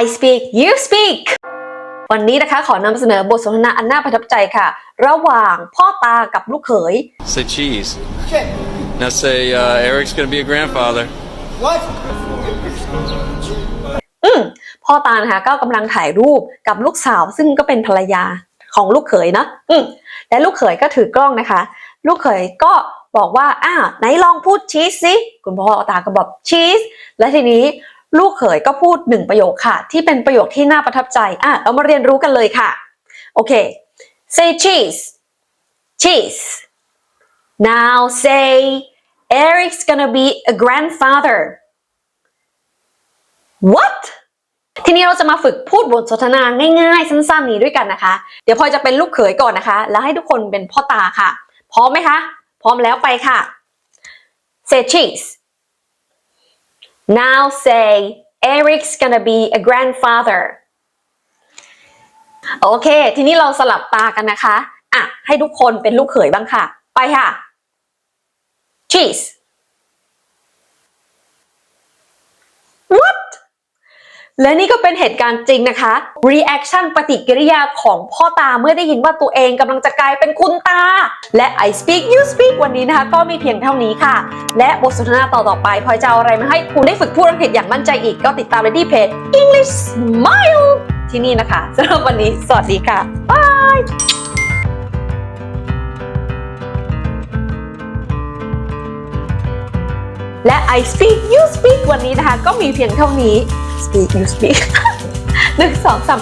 I speak you speak วันนี้นะคะขอนำเสนอบทสนทนาอันน่าประทับใจค่ะ ระหว่างพ่อตากับลูกเขย Say cheese. Okay. Now say uh, Eric's gonna be a grandfather. What? อืมพ่อตานะคะก็กำลังถ่ายรูปกับลูกสาวซึ่งก็เป็นภรรยาของลูกเขยนะอืมและลูกเขยก็ถือกล้องนะคะ ลูกเขยก็บอกว่าอ่าไหนลองพูดชีสสิคุณพ่อตาก็บอกชีสและทีนี้ ลูกเขยก็พูดหนึ่งประโยคค่ะ ที่เป็นประโยคที่น่าประทับใจอะเรามาเรียนรู้กันเลยค่ะ โอเค say cheese cheese now say Eric's gonna be a grandfather what ทีนี้เราจะมาฝึกพูดบทสนทนาง่ายๆ สั้นๆ นี้ด้วยกันนะคะ เดี๋ยวพลอยจะเป็นลูกเขยก่อนนะคะ แล้วให้ทุกคนเป็นพ่อตาค่ะ พร้อมไหมคะ พร้อมแล้วไปค่ะ say cheese now say Eric's gonna be a grandfather โอเค ทีนี้เราสลับตากันนะคะ อะ ให้ทุกคนเป็นลูกเขยบ้างค่ะ ไปค่ะ cheese what และนี่ก็เป็นเหตุการณ์จริงนะคะ reaction ปฏิกิริยาของพ่อตาเมื่อได้ยินว่าตัวเองกำลังจะกลายเป็นคุณตา และ I speak you speak วันนี้นะคะ ก็มีเพียงเท่านี้ค่ะ และบทสนทนาต่อๆไปพลอยจะเอาอะไรมาให้คุณได้ฝึกพูดอังกฤษอย่างมั่นใจอีกก็ติดตามได้ที่เพจ English Smile ที่นี่นะคะสำหรับวันนี้ สวัสดีค่ะ บายและ I speak you speak วันนี้นะคะ ก็มีเพียงเท่านี้ speak you speak หนึ่งสองสาม